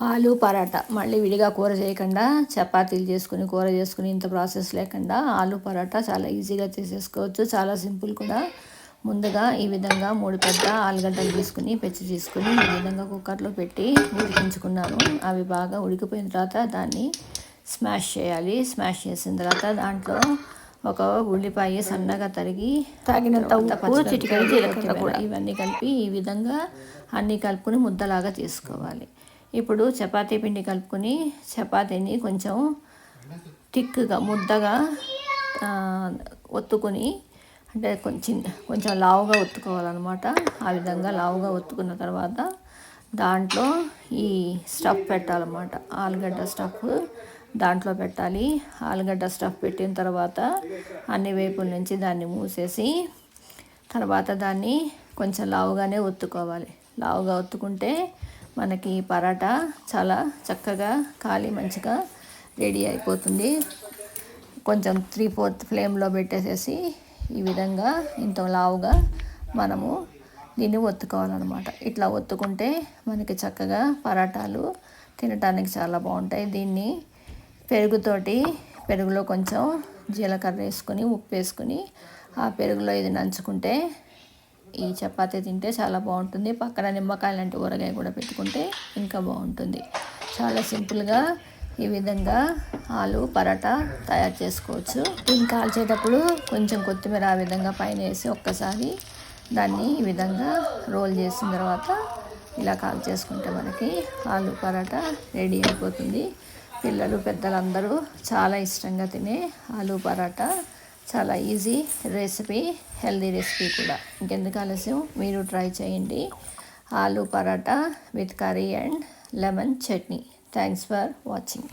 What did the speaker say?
ఆలు పరాటా. మళ్ళీ విడిగా కూర చేయకుండా చపాతీలు చేసుకుని కూర చేసుకుని ఇంత ప్రాసెస్ లేకుండా ఆలు పరాటా చాలా ఈజీగా చేసేసుకోవచ్చు. చాలా సింపుల్ కూడా. ముందుగా ఈ విధంగా మూడు పెద్ద ఆలుగడ్డలు తీసుకుని పెచ్చి తీసుకుని ఈ విధంగా కుక్కర్లో పెట్టి ఉడికించుకున్నాను. అవి బాగా ఉడికిపోయిన తర్వాత దాన్ని స్మాష్ చేయాలి. స్మాష్ చేసిన తర్వాత దాంట్లో ఒక ఉల్లిపాయ సన్నగా తరిగి తాగినంత ఉప్పు చిటికెడు జీలకర్ర కూడా. ఇవన్నీ కలిపి ఈ విధంగా అన్నీ కలుపుకొని ముద్దలాగా తీసుకోవాలి ఇప్పుడు చపాతీ పిండి కలుపుకొని చపాతీని కొంచెం టిక్గా ముద్దగా ఒత్తుకొని అంటే కొంచెం కొంచెం లావుగా ఒత్తుకోవాలన్నమాట. ఆ విధంగా లావుగా ఒత్తుకున్న తర్వాత దాంట్లో ఈ స్టఫ్ పెట్టాలన్నమాట. ఆలుగడ్డ స్టఫ్ దాంట్లో పెట్టాలి. ఆలుగడ్డ స్టఫ్ పెట్టిన తర్వాత అన్ని వైపుల నుంచి దాన్ని మూసేసి తర్వాత దాన్ని కొంచెం లావుగానే ఒత్తుకోవాలి. లావుగా ఒత్తుకుంటే మనకి పరాటా చాలా చక్కగా కాలి మంచిగా రెడీ అయిపోతుంది. కొంచెం త్రీ ఫోర్త్ ఫ్లేమ్లో పెట్టేసేసి ఈ విధంగా ఇంత లావుగా మనము దీన్ని ఒత్తుకోవాలన్నమాట. ఇట్లా ఒత్తుకుంటే మనకి చక్కగా పరాటాలు తినటానికి చాలా బాగుంటాయి. దీన్ని పెరుగుతోటి పెరుగులో కొంచెం జీలకర్ర వేసుకొని ఉప్పు వేసుకొని ఆ పెరుగులో ఇది నంచుకుంటే ఈ చపాతీ తింటే చాలా బాగుంటుంది. పక్కన నిమ్మకాయ లాంటి ఊరగాయ కూడా పెట్టుకుంటే ఇంకా బాగుంటుంది. చాలా సింపుల్గా ఈ విధంగా ఆలు పరాటా తయారు చేసుకోవచ్చు. దీన్ని కాల్చేటప్పుడు కొంచెం కొత్తిమీర ఆ విధంగా పైన వేసి ఒక్కసారి దాన్ని ఈ విధంగా రోల్ చేసిన తర్వాత ఇలా కాల్ చేసుకుంటే మనకి ఆలు పరాటా రెడీ అయిపోతుంది. పిల్లలు పెద్దలందరూ చాలా ఇష్టంగా తినే ఆలు పరాటా చాలా ఈజీ రెసిపీ హెల్దీ రెసిపీ కూడా. ఇంకెందుకు ఆలస్యం? మీరు ట్రై చేయండి. Aloo paratha with curry and lemon chutney thanks for watching